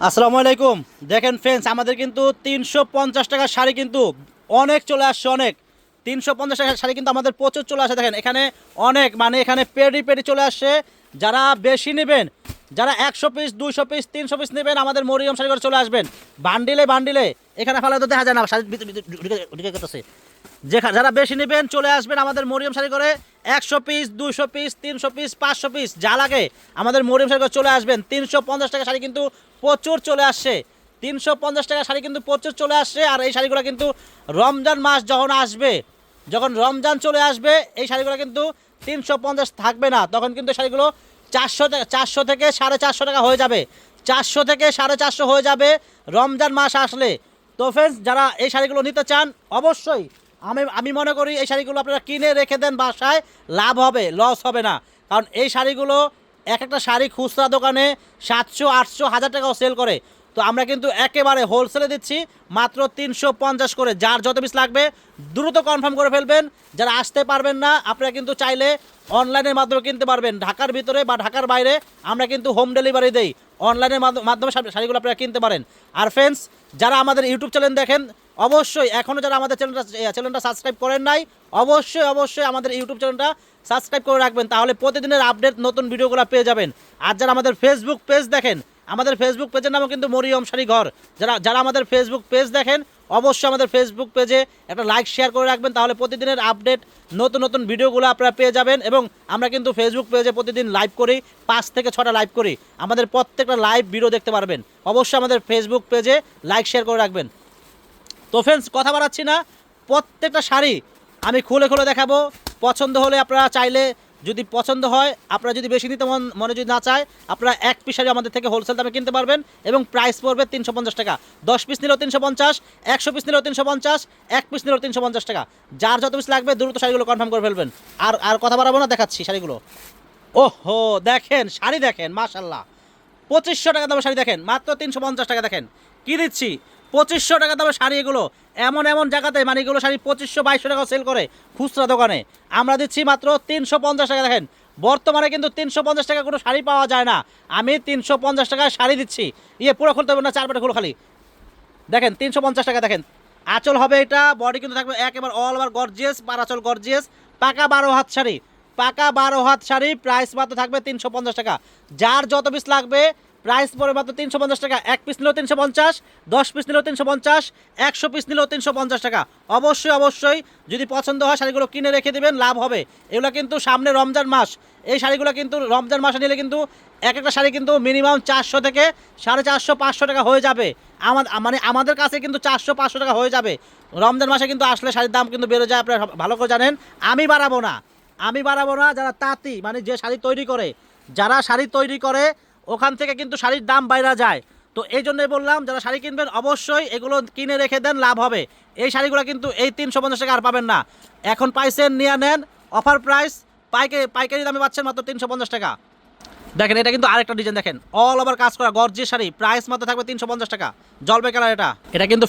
আসসালামু আলাইকুম দেখেন ফ্রেন্ডস আমাদের কিন্তু তিনশো পঞ্চাশ টাকার শাড়ি কিন্তু অনেক চলে আসছে অনেক তিনশো পঞ্চাশ টাকার শাড়ি কিন্তু আমাদের প্রচুর চলে আসে দেখেন এখানে অনেক মানে এখানে পেডি পেডি চলে আসছে যারা বেশি নেবেন যারা একশো পিস দুইশো পিস তিনশো পিস নেবেন আমাদের মরিয়ম শাড়ি করে চলে আসবেন বান্ডিলে বান্ডিলে এখানে ফেলে তো দেখা যায় না যারা বেশি নেবেন চলে আসবেন আমাদের মরিয়ম শাড়ি করে একশো পিস দুশো পিস তিনশো পিস পাঁচশো পিস যা লাগে। আমাদের মরিয়ম শাড়ি চলে আসবেন। তিনশো পঞ্চাশ টাকা শাড়ি কিন্তু প্রচুর চলে আসছে। তিনশো পঞ্চাশ টাকা শাড়ি কিন্তু প্রচুর চলে আসছে আর এই শাড়িগুলো কিন্তু রমজান মাস যখন আসবে, যখন রমজান চলে আসবে, এই শাড়িগুলো কিন্তু তিনশো পঞ্চাশ থাকবে না। তখন কিন্তু শাড়িগুলো চারশো চারশো থেকে সাড়ে চারশো টাকা হয়ে যাবে। চারশো থেকে সাড়ে চারশো হয়ে যাবে রমজান মাস আসলে। তো ফ্রেন্ডস যারা এই শাড়িগুলো নিতে চান, অবশ্যই আমি আমি মনে করি এই শাড়িগুলো আপনারা কিনে রেখে দেন বাসায়, লাভ হবে লস হবে না। কারণ এই শাড়িগুলো এক একটা শাড়ি খুচরা দোকানে সাতশো, আটশো, হাজার টাকাও সেল করে। তো আমরা কিন্তু একেবারে হোলসেলে দিচ্ছি, মাত্র তিনশো পঞ্চাশ করে। যার যত পিস লাগবে, দ্রুত কনফার্ম করে ফেলবেন। যারা আসতে পারবেন না, আপনারা কিন্তু চাইলে অনলাইনের মাধ্যমে কিনতে পারবেন। ঢাকার ভিতরে বা ঢাকার বাইরে আমরা কিন্তু হোম ডেলিভারি দেই। অনলাইনের মাধ্যমে শাড়িগুলো আপনারা কিনতে পারেন। আর ফ্রেন্ডস যারা আমাদের ইউটিউব চ্যানেল দেখেন, অবশ্যই এখনও যারা আমাদের চ্যানেলটা চ্যানেলটা সাবস্ক্রাইব করেন নাই, অবশ্যই অবশ্যই আমাদের ইউটিউব চ্যানেলটা সাবস্ক্রাইব করে রাখবেন, তাহলে প্রতিদিনের আপডেট নতুন ভিডিওগুলো পেয়ে যাবেন। আর যারা আমাদের ফেসবুক পেজ দেখেন, আমাদের ফেসবুক পেজের নামও কিন্তু মরিয়ম শাড়ি ঘর। যারা যারা আমাদের ফেসবুক পেজ দেখেন অবশ্যই আমাদের ফেসবুক পেজে একটা লাইক শেয়ার করে রাখবেন, তাহলে প্রতিদিনের আপডেট নতুন নতুন ভিডিওগুলো আপনারা পেয়ে যাবেন এবং আমরা কিন্তু ফেসবুক পেজে প্রতিদিন লাইভ করি, পাঁচ থেকে ছটা লাইভ করি। আমাদের প্রত্যেকটা লাইভ ভিডিও দেখতে পারবেন। অবশ্যই আমাদের ফেসবুক পেজে লাইক শেয়ার করে রাখবেন। তো ফ্রেন্ডস কথা বাড়াচ্ছি না। প্রত্যেকটা শাড়ি আমি খুলে খুলে দেখাবো। পছন্দ হলে আপনারা চাইলে যদি পছন্দ হয়, আপনারা যদি বেশি নিতে মন মনে যদি না চায়, আপনারা এক পিস শাড়ি আমাদের থেকে হোলসেল দামে কিনতে পারবেন এবং প্রাইস পড়বে তিনশো পঞ্চাশ টাকা। দশ পিস নিলেও তিনশো পঞ্চাশ, একশো পিস নিলেও তিনশো পঞ্চাশ, এক পিস নিলেও তিনশো পঞ্চাশ টাকা। যার যত পিস লাগবে, দ্রুত শাড়িগুলো কনফার্ম করে ফেলবেন। আর আর কথা বাড়াবো না, দেখাচ্ছি শাড়িগুলো। ওহো, দেখেন, শাড়ি দেখেন মাশাল্লাহ পঁচিশশো টাকা দামের শাড়ি দেখেন, মাত্র তিনশো পঞ্চাশ টাকা দেখেন। কী দিচ্ছি? পঁচিশশো টাকা দামের শাড়ি এগুলো। এমন এমন জায়গাতে মানে এগুলো শাড়ি পঁচিশশো, বাইশশো টাকা সেল করে খুচরা দোকানে। আমরা দিচ্ছি মাত্র তিনশো পঞ্চাশ টাকা। দেখেন, বর্তমানে কিন্তু তিনশো পঞ্চাশ টাকা কোনো শাড়ি পাওয়া যায় না। আমি তিনশো পঞ্চাশ টাকায় শাড়ি দিচ্ছি। ইয়ে পুরো খুলতে হবে না, চার পাটে খুলো খালি। দেখেন, তিনশো পঞ্চাশ টাকা। দেখেন, আঁচল হবে এটা বডি কিন্তু থাকবে একেবারে অল ওভার গর্জিয়াস পারাচল গর্জিয়াস পাকা বারো হাত শাড়ি। পাকা বারো হাত শাড়ি প্রাইস মাত্র থাকবে তিনশো পঞ্চাশ টাকা। যার যত পিস লাগবে প্রাইস পড়বে মাত্র তিনশো পঞ্চাশ টাকা। এক পিস নিলেও তিনশো পঞ্চাশ, দশ পিস নিলেও তিনশো পঞ্চাশ, একশো পিস নিলেও তিনশো পঞ্চাশ টাকা। অবশ্যই অবশ্যই যদি পছন্দ হয় শাড়িগুলো কিনে রেখে দেবেন, লাভ হবে। এগুলো কিন্তু সামনে রমজান মাস। এই শাড়িগুলো কিন্তু রমজান মাসে নিলে কিন্তু এক একটা শাড়ি কিন্তু মিনিমাম চারশো থেকে সাড়ে চারশো, পাঁচশো টাকা হয়ে যাবে। আমাদের মানে আমাদের কাছে কিন্তু চারশো, পাঁচশো টাকা হয়ে যাবে। রমজান মাসে কিন্তু আসলে শাড়ির দাম কিন্তু বেড়ে যায়, আপনারা ভালো করে জানেন। আমি বাড়াবো না। আমি বাড়াবো না, যারা তাঁতি মানে যে শাড়ি তৈরি করে, যারা শাড়ি তৈরি করে ওখান থেকে কিন্তু শাড়ির দাম বাইরা যায়। তো এই জন্যই বললাম, যারা শাড়ি কিনবেন অবশ্যই এগুলো কিনে রেখে দেন, লাভ হবে। এই শাড়িগুলো কিন্তু এই তিনশো পঞ্চাশ টাকা আর পাবেন না। এখন পাইছেন, নিয়ে নেন। অফার প্রাইস পাইকারি পাইকারি দামে পাচ্ছেন মাত্র তিনশো পঞ্চাশ টাকা। দেখেন, এটা কিন্তু আরেকটা ডিজাইন দেখেন। অল ওভার কাজ করা গর্জি শাড়ি। প্রাইস মাত্র থাকবে তিনশো পঞ্চাশ টাকা। জলপাই কালার এটা। এটা কিন্তু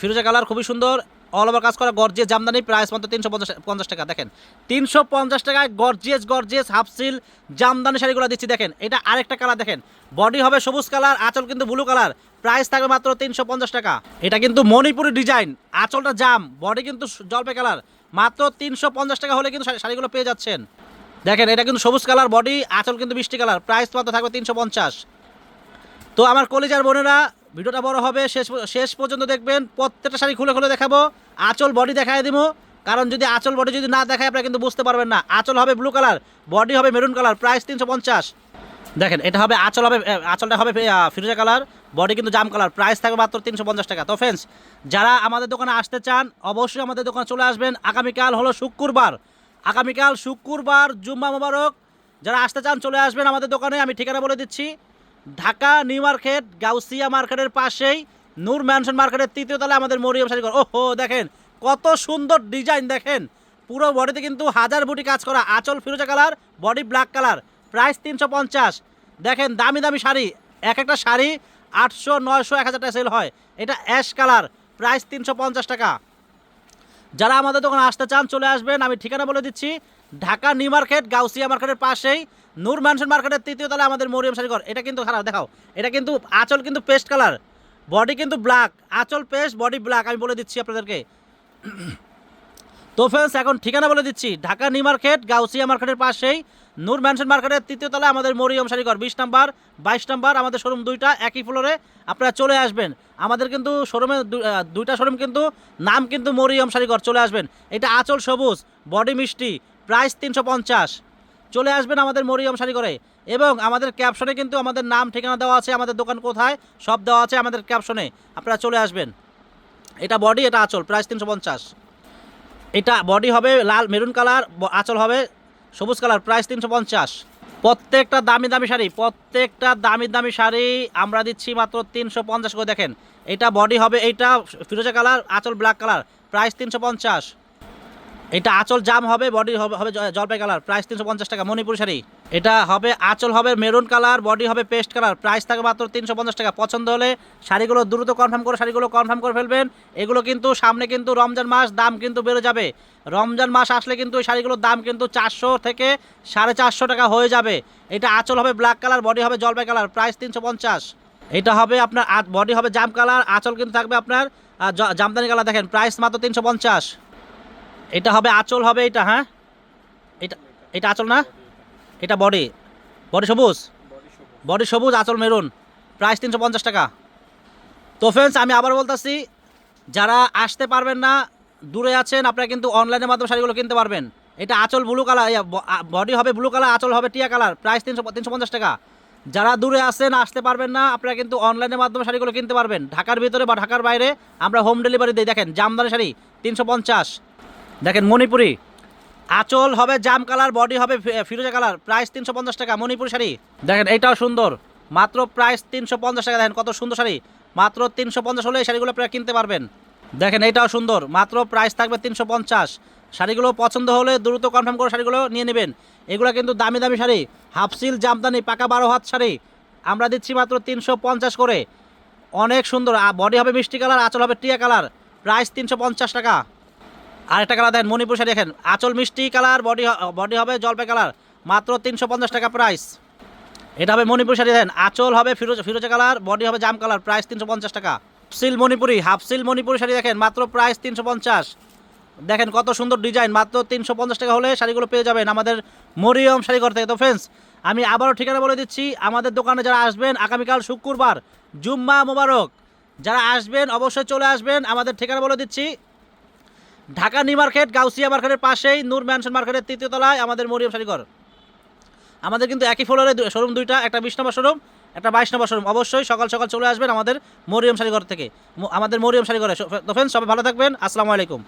ফিরোজা কালার খুবই সুন্দর। অল ওভার কাজ করা গর্জিয়াস জামদানি প্রাইস মাত্র তিনশো পঞ্চাশ টাকা। দেখেন, তিনশো পঞ্চাশ টাকায় gorgeous gorgeous half silk Jamdani শাড়িগুলো দিচ্ছি, দেখেন। এটা আরেকটা কালার দেখেন। বডি হবে সবুজ কালার আঁচল কিন্তু ব্লু কালার প্রাইস থাকবে মাত্র তিনশো পঞ্চাশ টাকা। এটা কিন্তু মণিপুরি ডিজাইন আঁচলটা জাম বডি কিন্তু জলপাই কালার মাত্র তিনশো পঞ্চাশ টাকা হলে কিন্তু শাড়ি- শাড়িগুলো পেয়ে যাচ্ছেন। দেখেন, এটা কিন্তু সবুজ কালার বডি আঁচল কিন্তু মিষ্টি কালার প্রাইস মাত্র থাকবে তিনশো পঞ্চাশ। তো আমার কলেজার বোনেরা ভিডিওটা বড় হবে, শেষ শেষ পর্যন্ত দেখবেন, প্রত্যেকটা শাড়ি খুলে খুলে দেখাবো। আঁচল বডি দেখায় দিব কারণ যদি আঁচল বডি যদি না দেখায়, আপনারা কিন্তু বুঝতে পারবেন না। আঁচল হবে ব্লু কালার বডি হবে মেরুন কালার প্রাইস তিনশো পঞ্চাশ। দেখেন, এটা হবে আঁচল হবে আঁচলটা হবে ফিরোজা কালার বডি কিন্তু জাম কালার প্রাইস থাকবে মাত্র তিনশো পঞ্চাশ টাকা। তো ফ্রেন্ডস যারা আমাদের দোকানে আসতে চান, অবশ্যই আমাদের দোকানে চলে আসবেন। আগামীকাল হলো শুক্রবার। আগামীকাল শুক্রবার, জুম্মা মোবারক। যারা আসতে চান, চলে আসবেন আমাদের দোকানে, আমি ঠিকানা বলে দিচ্ছি। ঢাকা, নিউ মার্কেট, গাউসিয়া মার্কেটের পাশেই, নূর ম্যানশন মার্কেটের তৃতীয় তলায় আমাদের মরিয়ম শাড়ি ঘর। ওহো, দেখেন, কত সুন্দর ডিজাইন, দেখেন। পুরো বডিতে কিন্তু হাজার বুটি কাজ করা, আঁচল ফিরোজা colour, body black colour, price তিনশো পঞ্চাশ। দেখেন, দামি দামি শাড়ি, এক একটা শাড়ি আটশো, নয়শো, এক হাজার টাকা সেল হয়। এটা অ্যাশ কালার, প্রাইস তিনশো পঞ্চাশ টাকা। যারা আমাদের দোকানে আসতে চান, চলে আসবেন। আমি ঠিকানা বলে দিচ্ছি, ঢাকা, নিউ মার্কেট, গাউসিয়া মার্কেটের পাশেই। নূর ম্যানশন মার্কেটের তৃতীয় তলায় আমাদের মরিয়ম শাড়িঘর এটা কিন্তু খারাপ, দেখাও। এটা কিন্তু আঁচল কিন্তু পেস্ট কালার। বডি কিন্তু ব্ল্যাক আঁচল পেস্ট বডি ব্ল্যাক আমি বলে দিচ্ছি আপনাদেরকে। তো ফ্রেন্ডস এখন ঠিকানা বলে দিচ্ছি। ঢাকা নিউ মার্কেট, গাউসিয়া মার্কেটের পাশেই নূর ম্যানশন মার্কেটের তৃতীয় তলায় আমাদের মরিয়ম শাড়িঘর বিশ নাম্বার, বাইশ নাম্বার, আমাদের শোরুম দুইটা একই ফ্লোরে আপনারা চলে আসবেন। আমাদের কিন্তু শোরুমে দুইটা শোরুম কিন্তু, নাম কিন্তু মরিয়ম শাড়িঘর চলে আসবেন। এটা আঁচল সবুজ বডি মিষ্টি প্রাইস তিনশো পঞ্চাশ। চলে আসবেন আমাদের মরিয়ম শাড়ি করে এবং আমাদের ক্যাপশনে কিন্তু আমাদের নাম, ঠিকানা দেওয়া আছে, আমাদের দোকান কোথায়, সব দেওয়া আছে আমাদের ক্যাপশনে। আপনারা চলে আসবেন। এটা বডি এটা আঁচল, প্রাইস তিনশো পঞ্চাশ। এটা বডি হবে লাল, মেরুন কালার আঁচল হবে সবুজ কালার, প্রাইস তিনশো পঞ্চাশ। প্রত্যেকটা দামি দামি শাড়ি, প্রত্যেকটা দামি দামি শাড়ি আমরা দিচ্ছি মাত্র তিনশো পঞ্চাশ করে। দেখেন, এটা বডি হবে এইটা, ফিরোজা কালার, আঁচল ব্ল্যাক কালার, প্রাইস তিনশো পঞ্চাশ। এটা আঁচল জাম হবে বডি হবে জলপাই কালার প্রাইস তিনশো পঞ্চাশ টাকা, মণিপুর শাড়ি। এটা হবে আঁচল হবে মেরুন কালার বডি হবে পেস্ট কালার প্রাইস থাকবে মাত্র তিনশো পঞ্চাশ টাকা। পছন্দ হলে শাড়িগুলো দ্রুত কনফার্ম করে, শাড়িগুলো কনফার্ম করে ফেলবেন। এগুলো কিন্তু সামনে কিন্তু রমজান মাস, দাম কিন্তু বেড়ে যাবে। রমজান মাস আসলে কিন্তু এই শাড়িগুলোর দাম কিন্তু চারশো থেকে সাড়ে চারশো টাকা হয়ে যাবে। এটা আঁচল হবে ব্ল্যাক কালার বডি হবে জলপাই কালার প্রাইস তিনশো পঞ্চাশ। এটা হবে আপনার বডি হবে জাম কালার আঁচল কিন্তু থাকবে আপনার জামদানি কালার দেখেন প্রাইস মাত্র তিনশো পঞ্চাশ। এটা হবে আঁচল হবে এটা হ্যাঁ? এটা এটা আঁচল না? এটা বডি বডি সবুজ? বডি সবুজ, আঁচল মেরুন প্রাইস তিনশো পঞ্চাশ টাকা। তো ফ্রেন্ডস আমি আবার বলতেছি, যারা আসতে পারবেন না, দূরে আছেন, আপনারা কিন্তু অনলাইনের মাধ্যমে শাড়িগুলো কিনতে পারবেন। এটা আঁচল ব্লু কালার বডি হবে ব্লু কালার আঁচল হবে টিয়া কালার প্রাইস তিনশো তিনশো পঞ্চাশ টাকা। যারা দূরে আছেন, আসতে পারবেন না, আপনারা কিন্তু অনলাইনের মাধ্যমে শাড়িগুলো কিনতে পারবেন। ঢাকার ভিতরে বা ঢাকার বাইরে আমরা হোম ডেলিভারি দিই। দেখেন, জামদানি শাড়ি, তিনশো পঞ্চাশ। দেখেন মণিপুরি। আঁচল হবে, জাম কালার, বডি হবে ফিরোজা কালার। প্রাইস তিনশো পঞ্চাশ টাকা, মণিপুরি শাড়ি। দেখেন এইটাও সুন্দর। মাত্র প্রাইস তিনশো পঞ্চাশ টাকা, দেখেন কত সুন্দর শাড়ি। মাত্র তিনশো পঞ্চাশ হলে এই শাড়িগুলো আপনারা কিনতে পারবেন। দেখেন এইটাও সুন্দর। মাত্র প্রাইস থাকবে তিনশো পঞ্চাশ। শাড়িগুলো পছন্দ হলে দ্রুত কনফার্ম করে শাড়িগুলো নিয়ে নেবেন। এগুলো কিন্তু দামি দামি শাড়ি। হাফসিল জামদানি, পাকা বারো হাত শাড়ি। আমরা দিচ্ছি মাত্র তিনশো পঞ্চাশ করে। অনেক সুন্দর। বডি হবে মিষ্টি কালার, আঁচল হবে টিয়া কালার। প্রাইস তিনশো পঞ্চাশ টাকা। আর একটা কালার দেন, মণিপুর শাড়ি দেখেন। আঁচল মিষ্টি কালার বডি বডি হবে জলপাই কালার মাত্র তিনশো পঞ্চাশ টাকা প্রাইস এটা হবে মণিপুর শাড়ি দেখেন, আঁচল হবে ফিরোজ, ফিরোজা কালার বডি হবে জাম কালার প্রাইস তিনশো পঞ্চাশ টাকা। Silk Manipuri half silk Manipuri sari দেখেন, মাত্র প্রাইস তিনশো পঞ্চাশ। দেখেন কত সুন্দর ডিজাইন মাত্র তিনশো পঞ্চাশ টাকা হলে শাড়িগুলো পেয়ে যাবেন আমাদের মরিয়ম শাড়িঘর থেকে। তো ফ্রেন্ডস আমি আবারও ঠিকানা বলে দিচ্ছি, আমাদের দোকানে যারা আসবেন, আগামীকাল শুক্রবার, জুম্মা মোবারক। যারা আসবেন, অবশ্যই চলে আসবেন, আমাদের ঠিকানা বলে দিচ্ছি। ঢাকা নিউ মার্কেট, গাউসিয়া মার্কেটের পাশেই নূর ম্যানশন মার্কেটের তৃতীয় তলায় আমাদের মরিয়াম শাড়িঘর আমাদের কিন্তু একই ফ্লোরে শোরুম দুইটা, একটা বিশ নম্বর শোরুম, একটা বাইশ নম্বর শোরুম। অবশ্যই সকাল সকাল চলে আসবেন আমাদের মরিয়াম শাড়িঘর থেকে। আমাদের মরিয়াম শাড়িঘরে তো সবাই ভালো থাকবেন। আসসালামু আলাইকুম।